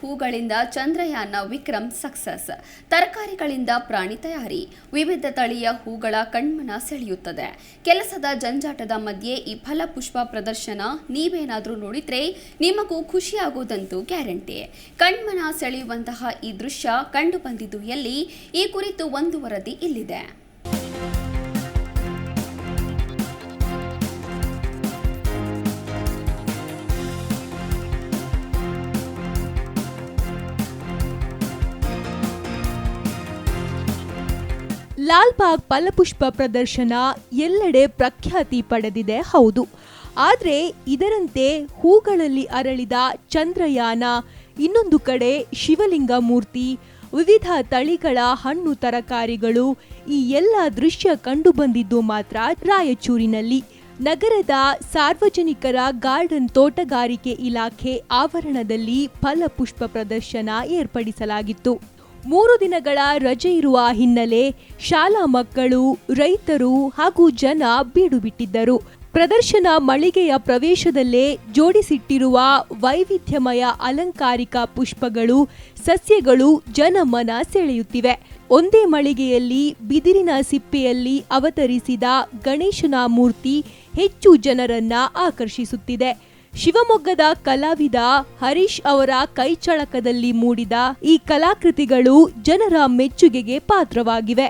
ಹೂಗಳಿಂದ ಚಂದ್ರಯಾನ ವಿಕ್ರಮ್ ಸಕ್ಸಸ್. ತರಕಾರಿಗಳಿಂದ ಪ್ರಾಣಿ ತಯಾರಿ. ವಿವಿಧ ತಳಿಯ ಹೂಗಳ ಕಣ್ಮನ ಸೆಳೆಯುತ್ತದೆ. ಕೆಲಸದ ಜಂಜಾಟದ ಮಧ್ಯೆ ಈ ಫಲಪುಷ್ಪ ಪ್ರದರ್ಶನ ನೀವೇನಾದರೂ ನೋಡಿದ್ರೆ ನಿಮಗೂ ಖುಷಿಯಾಗುವುದಂತೂ ಗ್ಯಾರಂಟಿ. ಕಣ್ಮನ ಸೆಳೆಯುವಂತಹ ಈ ದೃಶ್ಯ ಕಂಡು ಬಂದಿದ್ದು ಎಲ್ಲಿ? ಈ ಕುರಿತು ಒಂದು ವರದಿ ಇಲ್ಲಿದೆ. ಲಾಲ್ಬಾಗ್ ಫಲಪುಷ್ಪ ಪ್ರದರ್ಶನ ಎಲ್ಲೆಡೆ ಪ್ರಖ್ಯಾತಿ ಪಡೆದಿದೆ, ಹೌದು. ಆದರೆ ಇದರಂತೆ ಹೂಗಳಲ್ಲಿ ಅರಳಿದ ಚಂದ್ರಯಾನ, ಇನ್ನೊಂದು ಕಡೆ ಶಿವಲಿಂಗ ಮೂರ್ತಿ ವಿವಿಧ ತಳಿಗಳ ಹಣ್ಣು ತರಕಾರಿಗಳು ಈ ಎಲ್ಲ ದೃಶ್ಯ ಕಂಡುಬಂದಿದ್ದು ಮಾತ್ರ ರಾಯಚೂರಿನಲ್ಲಿ. ನಗರದ ಸಾರ್ವಜನಿಕರ ಗಾರ್ಡನ್ ತೋಟಗಾರಿಕೆ ಇಲಾಖೆ ಆವರಣದಲ್ಲಿ ಫಲಪುಷ್ಪ ಪ್ರದರ್ಶನ ಏರ್ಪಡಿಸಲಾಗಿತ್ತು. ಮೂರು ದಿನಗಳ ರಜೆ ಇರುವ ಹಿನ್ನೆಲೆ ಶಾಲಾ ಮಕ್ಕಳು, ರೈತರು ಹಾಗೂ ಜನ ಬೀಡು ಬಿಟ್ಟಿದ್ದರು ಪ್ರದರ್ಶನ ಮಳಿಗೆಯ ಪ್ರವೇಶದಲ್ಲೇ ಜೋಡಿಸಿಟ್ಟಿರುವ ವೈವಿಧ್ಯಮಯ ಅಲಂಕಾರಿಕ ಪುಷ್ಪಗಳು, ಸಸ್ಯಗಳು ಜನಮನ ಸೆಳೆಯುತ್ತಿವೆ. ಒಂದೇ ಮಳಿಗೆಯಲ್ಲಿ, ಬಿದಿರಿನ ಸಿಪ್ಪೆಯಲ್ಲಿ ಅವತರಿಸಿದ ಗಣೇಶನ ಮೂರ್ತಿ ಹೆಚ್ಚು ಜನರನ್ನ ಆಕರ್ಷಿಸುತ್ತಿದೆ. ಶಿವಮೊಗ್ಗದ ಕಲಾವಿದ ಹರೀಶ್ ಅವರ ಕೈಚಳಕದಲ್ಲಿ ಮೂಡಿದ ಈ ಕಲಾಕೃತಿಗಳು ಜನರ ಮೆಚ್ಚುಗೆಗೆ ಪಾತ್ರವಾಗಿವೆ.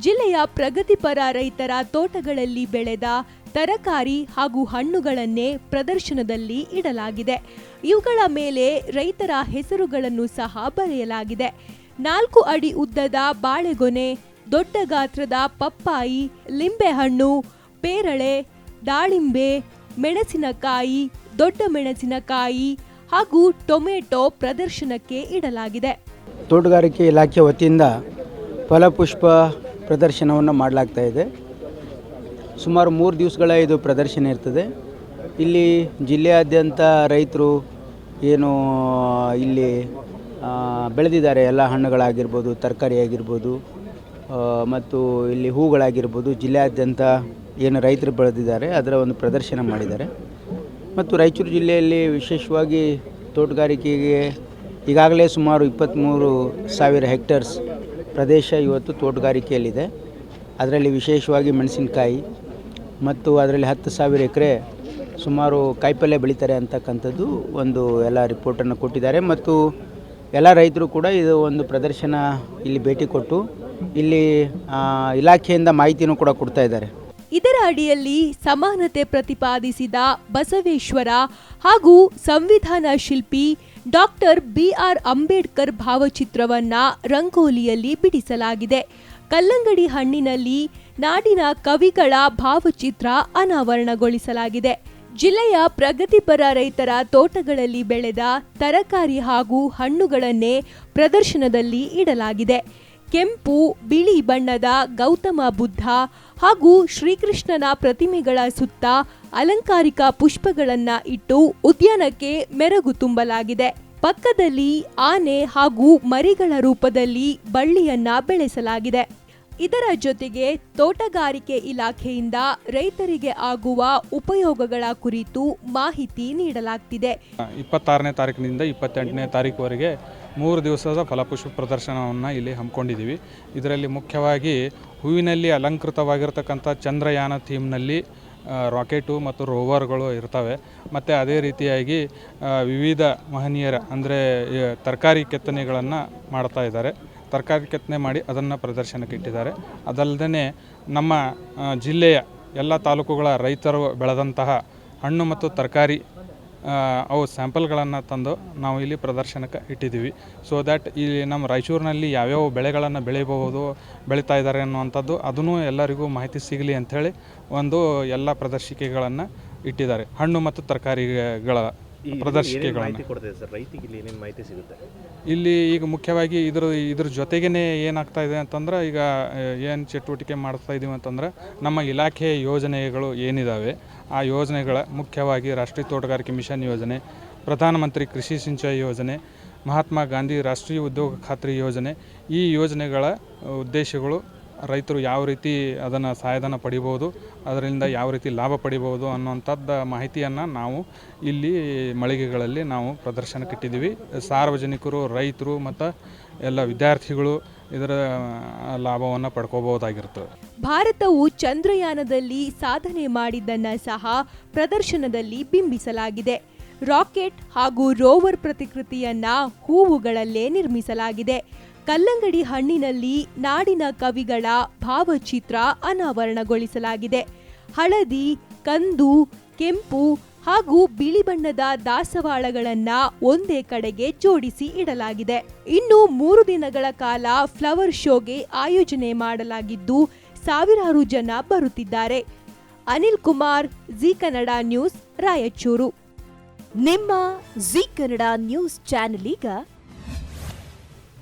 ಜಿಲ್ಲೆಯ ಪ್ರಗತಿಪರ ರೈತರ ತೋಟಗಳಲ್ಲಿ ಬೆಳೆದ ತರಕಾರಿ ಹಾಗೂ ಹಣ್ಣುಗಳನ್ನೇ ಪ್ರದರ್ಶನದಲ್ಲಿ ಇಡಲಾಗಿದೆ. ಇವುಗಳ ಮೇಲೆ ರೈತರ ಹೆಸರುಗಳನ್ನು ಸಹ ಬರೆಯಲಾಗಿದೆ. ನಾಲ್ಕು ಅಡಿ ಉದ್ದದ ಬಾಳೆಗೊನೆ, ದೊಡ್ಡ ಗಾತ್ರದ ಪಪ್ಪಾಯಿ, ಲಿಂಬೆಹಣ್ಣು, ಪೇರಳೆ, ದಾಳಿಂಬೆ ಮೆಣಸಿನಕಾಯಿ, ದೊಡ್ಡ ಮೆಣಸಿನಕಾಯಿ ಹಾಗೂ ಟೊಮೆಟೊ ಪ್ರದರ್ಶನಕ್ಕೆ ಇಡಲಾಗಿದೆ. ತೋಟಗಾರಿಕೆ ಇಲಾಖೆ ವತಿಯಿಂದ ಫಲಪುಷ್ಪ ಪ್ರದರ್ಶನವನ್ನು ಮಾಡಲಾಗ್ತಾ ಇದೆ. ಸುಮಾರು ಮೂರು ದಿವಸಗಳ ಇದು ಪ್ರದರ್ಶನ ಇರ್ತದೆ. ಇಲ್ಲಿ ಜಿಲ್ಲೆಯಾದ್ಯಂತ ರೈತರು ಏನು, ಇಲ್ಲಿ ಬೆಳೆದಿದ್ದಾರೆ. ಎಲ್ಲ ಹಣ್ಣುಗಳಾಗಿರ್ಬೋದು ತರಕಾರಿ ಆಗಿರ್ಬೋದು ಮತ್ತು ಇಲ್ಲಿ ಹೂಗಳಾಗಿರ್ಬೋದು, ಜಿಲ್ಲೆಯಾದ್ಯಂತ ಏನು ರೈತರು ಬೆಳೆದಿದ್ದಾರೆ, ಅದರ ಒಂದು ಪ್ರದರ್ಶನ ಮಾಡಿದ್ದಾರೆ. ಮತ್ತು ರಾಯಚೂರು ಜಿಲ್ಲೆಯಲ್ಲಿ ವಿಶೇಷವಾಗಿ ತೋಟಗಾರಿಕೆಗೆ ಈಗಾಗಲೇ ಸುಮಾರು ಇಪ್ಪತ್ತ್ಮೂರು ಸಾವಿರ ಹೆಕ್ಟರ್ಸ್ ಪ್ರದೇಶ ಇವತ್ತು ತೋಟಗಾರಿಕೆಯಲ್ಲಿದೆ. ಅದರಲ್ಲಿ ವಿಶೇಷವಾಗಿ ಮೆಣಸಿನಕಾಯಿ ಮತ್ತು ಅದರಲ್ಲಿ ಹತ್ತು ಸಾವಿರ ಎಕರೆ ಸುಮಾರು ಕಾಯಿಪಲ್ಯ ಬೆಳೀತಾರೆ ಅಂತಕ್ಕಂಥದ್ದು ಒಂದು ಎಲ್ಲ ರಿಪೋರ್ಟನ್ನು ಕೊಟ್ಟಿದ್ದಾರೆ. ಮತ್ತು ಎಲ್ಲ ರೈತರು ಕೂಡ ಇದು ಒಂದು ಪ್ರದರ್ಶನ ಇಲ್ಲಿ ಭೇಟಿ ಕೊಟ್ಟು ಇಲ್ಲಿ ಇಲಾಖೆಯಿಂದ ಮಾಹಿತಿನೂ ಕೂಡ ಕೊಡ್ತಾ ಇದ್ದಾರೆ. ಇದರ ಅಡಿಯಲ್ಲಿ ಸಮಾನತೆ ಪ್ರತಿಪಾದಿಸಿದ ಬಸವೇಶ್ವರ ಹಾಗೂ ಸಂವಿಧಾನ ಶಿಲ್ಪಿ ಡಾಕ್ಟರ್ ಬಿಆರ್ ಅಂಬೇಡ್ಕರ್ ಭಾವಚಿತ್ರವನ್ನ ರಂಗೋಲಿಯಲ್ಲಿ ಬಿಡಿಸಲಾಗಿದೆ. ಕಲ್ಲಂಗಡಿ ಹಣ್ಣಿನಲ್ಲಿ ನಾಡಿನ ಕವಿಗಳ ಭಾವಚಿತ್ರ ಅನಾವರಣಗೊಳಿಸಲಾಗಿದೆ. ಜಿಲ್ಲೆಯ ಪ್ರಗತಿಪರ ರೈತರ ತೋಟಗಳಲ್ಲಿ ಬೆಳೆದ ತರಕಾರಿ ಹಾಗೂ ಹಣ್ಣುಗಳನ್ನೇ ಪ್ರದರ್ಶನದಲ್ಲಿ ಇಡಲಾಗಿದೆ. ಕೆಂಪು, ಬಿಳಿ ಬಣ್ಣದ ಗೌತಮ ಬುದ್ಧ ಹಾಗೂ ಶ್ರೀಕೃಷ್ಣನ ಪ್ರತಿಮೆಗಳ ಸುತ್ತ ಅಲಂಕಾರಿಕ ಪುಷ್ಪಗಳನ್ನ ಇಟ್ಟು ಉದ್ಯಾನಕ್ಕೆ ಮೆರಗು ತುಂಬಲಾಗಿದೆ. ಪಕ್ಕದಲ್ಲಿ ಆನೆ ಹಾಗೂ ಮರಿಗಳ ರೂಪದಲ್ಲಿ ಬಳ್ಳಿಯನ್ನ ಬೆಳೆಸಲಾಗಿದೆ. ಇದರ ಜೊತೆಗೆ ತೋಟಗಾರಿಕೆ ಇಲಾಖೆಯಿಂದ ರೈತರಿಗೆ ಆಗುವ ಉಪಯೋಗಗಳ ಕುರಿತು ಮಾಹಿತಿ ನೀಡಲಾಗ್ತಿದೆ. ಇಪ್ಪತ್ತಾರನೇ ತಾರೀಕಿನಿಂದ ಇಪ್ಪತ್ತೆಂಟನೇ ತಾರೀಕುವರೆಗೆ ಮೂರು ದಿವಸದ ಫಲಪುಷ್ಪ ಪ್ರದರ್ಶನವನ್ನು ಇಲ್ಲಿ ಹಮ್ಮಿಕೊಂಡಿದ್ದೀವಿ. ಇದರಲ್ಲಿ ಮುಖ್ಯವಾಗಿ ಹೂವಿನಲ್ಲಿ ಅಲಂಕೃತವಾಗಿರ್ತಕ್ಕಂಥ ಚಂದ್ರಯಾನ ಥೀಮ್ನಲ್ಲಿ ರಾಕೆಟು ಮತ್ತು ರೋವರ್ಗಳು ಇರ್ತವೆ. ಮತ್ತು ಅದೇ ರೀತಿಯಾಗಿ ವಿವಿಧ ಮಹನೀಯರ, ಅಂದರೆ ತರಕಾರಿ ಕೆತ್ತನೆಗಳನ್ನು ಮಾಡ್ತಾ ಇದ್ದಾರೆ. ತರಕಾರಿ ಕೆತ್ತನೆ ಮಾಡಿ ಅದನ್ನು ಪ್ರದರ್ಶನಕ್ಕೆ ಇಟ್ಟಿದ್ದಾರೆ. ಅದಲ್ಲದೆ ನಮ್ಮ ಜಿಲ್ಲೆಯ ಎಲ್ಲ ತಾಲೂಕುಗಳ ರೈತರು ಬೆಳೆದಂತಹ ಹಣ್ಣು ಮತ್ತು ತರಕಾರಿ ಅವು ಸ್ಯಾಂಪಲ್ಗಳನ್ನು ತಂದು ನಾವು ಇಲ್ಲಿ ಪ್ರದರ್ಶನಕ್ಕೆ ಇಟ್ಟಿದ್ದೀವಿ. ಸೊ ದ್ಯಾಟ್ ಇಲ್ಲಿ ನಮ್ಮ ರಾಯಚೂರಿನಲ್ಲಿ ಯಾವ್ಯಾವ ಬೆಳೆಗಳನ್ನು ಬೆಳೆಯಬಹುದು, ಬೆಳೀತಾ ಇದ್ದಾರೆ ಅನ್ನುವಂಥದ್ದು ಅದನ್ನು ಎಲ್ಲರಿಗೂ ಮಾಹಿತಿ ಸಿಗಲಿ ಅಂಥೇಳಿ ಒಂದು ಎಲ್ಲ ಪ್ರದರ್ಶಿಕೆಗಳನ್ನು ಇಟ್ಟಿದ್ದಾರೆ. ಹಣ್ಣು ಮತ್ತು ತರಕಾರಿಗಳ ಪ್ರದರ್ಶಿಕೆಗಳನ್ನು. ಸರ್? ರೈತಿಗೆ ಇಲ್ಲಿ ಏನೇನು ಮಾಹಿತಿ ಸಿಗುತ್ತೆ? ಇಲ್ಲಿ ಈಗ ಮುಖ್ಯವಾಗಿ ಇದ್ರ ಇದ್ರ ಜೊತೆಗೇನೆ ಏನಾಗ್ತಾ ಇದೆ ಅಂತಂದ್ರೆ ಈಗ ಏನು ಚಟುವಟಿಕೆ ಮಾಡ್ತಾ ಇದೀವಿ ಅಂತಂದ್ರೆ ನಮ್ಮ ಇಲಾಖೆ ಯೋಜನೆಗಳು ಏನಿದ್ದಾವೆ ಆ ಯೋಜನೆಗಳ ಮುಖ್ಯವಾಗಿ ರಾಷ್ಟ್ರೀಯ ತೋಟಗಾರಿಕೆ ಮಿಷನ್ ಯೋಜನೆ ಪ್ರಧಾನಮಂತ್ರಿ ಕೃಷಿ ಸಿಂಚಾಯಿ ಯೋಜನೆ ಮಹಾತ್ಮ ಗಾಂಧಿ ರಾಷ್ಟ್ರೀಯ ಉದ್ಯೋಗ ಖಾತ್ರಿ ಯೋಜನೆ ಈ ಯೋಜನೆಗಳ ಉದ್ದೇಶಗಳು ರೈತರು ಯಾವ ರೀತಿ ಅದನ್ನು ಸಹಾಯಧನ ಪಡಿಬೋದು, ಅದರಿಂದ ಯಾವ ರೀತಿ ಲಾಭ ಪಡಿಬೋದು ಅನ್ನುವಂಥದ್ದು ಮಾಹಿತಿಯನ್ನು ನಾವು ಇಲ್ಲಿ ಮಳಿಗೆಗಳಲ್ಲಿ ನಾವು ಪ್ರದರ್ಶನಕ್ಕೆ ಇಟ್ಟಿದ್ದೀವಿ. ಸಾರ್ವಜನಿಕರು, ರೈತರು ಮತ್ತು ಎಲ್ಲ ವಿದ್ಯಾರ್ಥಿಗಳು ಇದರ ಲಾಭವನ್ನು ಪಡ್ಕೋಬಹುದಾಗಿರ್ತದೆ ಭಾರತವು ಚಂದ್ರಯಾನದಲ್ಲಿ ಸಾಧನೆ ಮಾಡಿದ್ದನ್ನು ಸಹ ಪ್ರದರ್ಶನದಲ್ಲಿ ಬಿಂಬಿಸಲಾಗಿದೆ. ರಾಕೆಟ್ ಹಾಗೂ ರೋವರ್ ಪ್ರತಿಕೃತಿಯನ್ನ ಹೂವುಗಳಲ್ಲೇ ನಿರ್ಮಿಸಲಾಗಿದೆ. ಕಲ್ಲಂಗಡಿ ಹಣ್ಣಿನಲ್ಲಿ ನಾಡಿನ ಕವಿಗಳ ಭಾವಚಿತ್ರ ಅನಾವರಣಗೊಳಿಸಲಾಗಿದೆ. ಹಳದಿ, ಕಂದು, ಕೆಂಪು ಹಾಗೂ ಬಿಳಿ ಬಣ್ಣದ ದಾಸವಾಳಗಳನ್ನ ಒಂದೇ ಕಡೆಗೆ ಜೋಡಿಸಿ ಇಡಲಾಗಿದೆ. ಇನ್ನು ಮೂರು ದಿನಗಳ ಕಾಲ ಫ್ಲವರ್ ಶೋಗೆ ಆಯೋಜನೆ ಮಾಡಲಾಗಿದ್ದು ಸಾವಿರಾರು ಜನ ಬರುತ್ತಿದ್ದಾರೆ. Anil Kumar, Zee Kannada news Raichur. ನಿಮ್ಮ ಜಿ ಕನ್ನಡ ನ್ಯೂಸ್ ಚಾನೆಲ್ ಈಗ